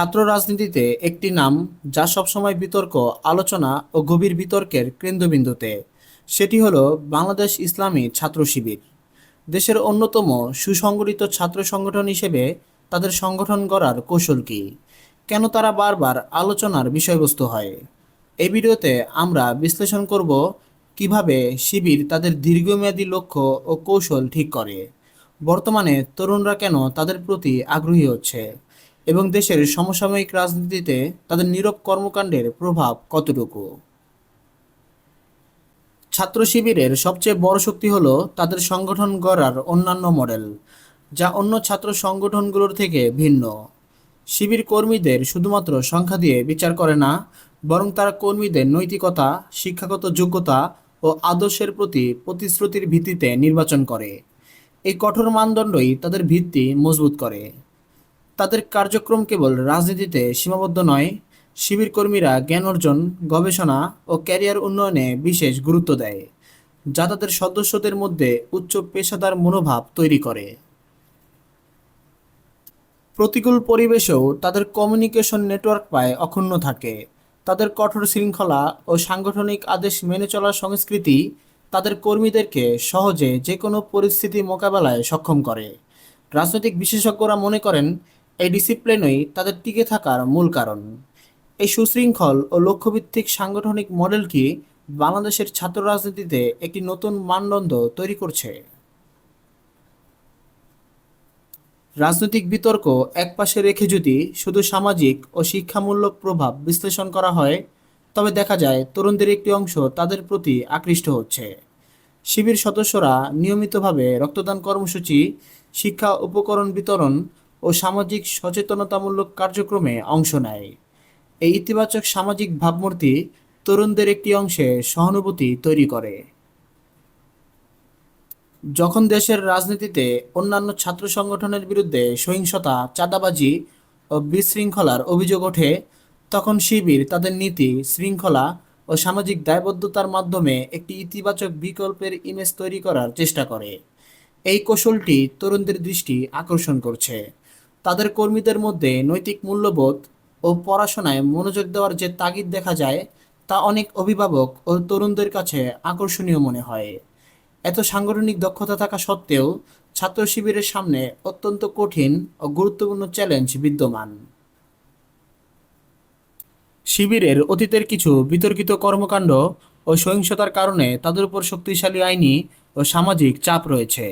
ছাত্র রাজনীতিতে একটি নাম যা সবসময় বিতর্ক, আলোচনা ও গভীর বিতর্কের কেন্দ্রবিন্দুতে। সেটি হলো বাংলাদেশ ইসলামী ছাত্র শিবির। দেশের অন্যতম সুসংগঠিত ছাত্র সংগঠন হিসেবে তাদের সংগঠন গড়ার কৌশল কী? কেন তারা বারবার আলোচনার বিষয়বস্তু হয়? এই ভিডিওতে আমরা বিশ্লেষণ করব কীভাবে শিবির তাদের দীর্ঘমেয়াদী লক্ষ্য ও কৌশল ঠিক করে। বর্তমানে তরুণরা কেন তাদের প্রতি আগ্রহী হচ্ছে? এবং দেশের সমসাময়িক রাজনীতিতে তাদের নীরব কর্মকাণ্ডের প্রভাব কতটুকু? ছাত্র শিবিরের সবচেয়ে বড় শক্তি হলো তাদের সংগঠন গড়ার অন্যান্য মডেল, যা অন্য ছাত্র সংগঠনগুলোর থেকে ভিন্ন। শিবির কর্মীদের শুধুমাত্র সংখ্যা দিয়ে বিচার করে না, বরং তারা কর্মীদের নৈতিকতা, শিক্ষাগত যোগ্যতা ও আদর্শের প্রতি প্রতিশ্রুতির ভিত্তিতে নির্বাচন করে। এই কঠোর মানদণ্ডই তাদের ভিত্তি মজবুত করে। তাদের কার্যক্রম কেবল রাজনীতিতে সীমাবদ্ধ নয়। শিবির কর্মীরা জ্ঞান অর্জন, গবেষণা ও ক্যারিয়ার উন্নয়নে বিশেষ গুরুত্ব দেয়, যা তাদের সদস্যদের মধ্যে উচ্চ পেশাদার মনোভাব তৈরি করে। প্রতিকূল পরিবেশেও তাদের কমিউনিকেশন নেটওয়ার্ক পায় অক্ষুণ্ণ থাকে। তাদের কঠোর শৃঙ্খলা ও সাংগঠনিক আদেশ মেনে চলার সংস্কৃতি তাদের কর্মীদেরকে সহজে যে কোনো পরিস্থিতি মোকাবেলায় সক্ষম করে। রাজনৈতিক বিশেষজ্ঞরা মনে করেন এই ডিসিপ্লিনই তাদের টিকে থাকার মূল কারণ। এই সুশৃঙ্খল ও লক্ষ্যভিত্তিক সাংগঠনিক মডেলটি বাংলাদেশের ছাত্র রাজনীতিতে একটি নতুন মানদণ্ড তৈরি করছে? রাজনৈতিক বিতর্ক একপাশে রেখে যদি শুধু সামাজিক ও শিক্ষামূলক প্রভাব বিশ্লেষণ করা হয়, তবে দেখা যায় তরুণদের একটি অংশ তাদের প্রতি আকৃষ্ট হচ্ছে। শিবির সদস্যরা নিয়মিতভাবে রক্তদান কর্মসূচি, শিক্ষা উপকরণ বিতরণ ও সামাজিক সচেতনতামূলক কার্যক্রমে অংশ নেয়। এই ইতিবাচক সামাজিক ভাবমূর্তি তরুণদের একটি অংশে সহানুভূতি তৈরি করে। যখন দেশের রাজনীতিতে অন্যান্য ছাত্র সংগঠনের বিরুদ্ধে সহিংসতা, চাঁদাবাজি ও বিশৃঙ্খলার অভিযোগ ওঠে, তখন শিবির তাদের নীতি, শৃঙ্খলা ও সামাজিক দায়বদ্ধতার মাধ্যমে একটি ইতিবাচক বিকল্পের ইমেজ তৈরি করার চেষ্টা করে। এই কৌশলটি তরুণদের দৃষ্টি আকর্ষণ করছে। তাদের কর্মীদের মধ্যে নৈতিক মূল্যবোধ ও পড়াশোনায় মনোযোগ দেওয়ার যে তাগিদ দেখা যায়, তা অনেক অভিভাবক ও তরুণদের কাছে আকর্ষণীয় মনে হয়। এত সাংগঠনিক দক্ষতা থাকা সত্ত্বেও ছাত্র শিবিরের সামনে অত্যন্ত কঠিন ও গুরুত্বপূর্ণ চ্যালেঞ্জ বিদ্যমান। শিবিরের অতীতের কিছু বিতর্কিত কর্মকাণ্ড ও সহিংসতার কারণে তাদের উপর শক্তিশালী আইনি ও সামাজিক চাপ রয়েছে।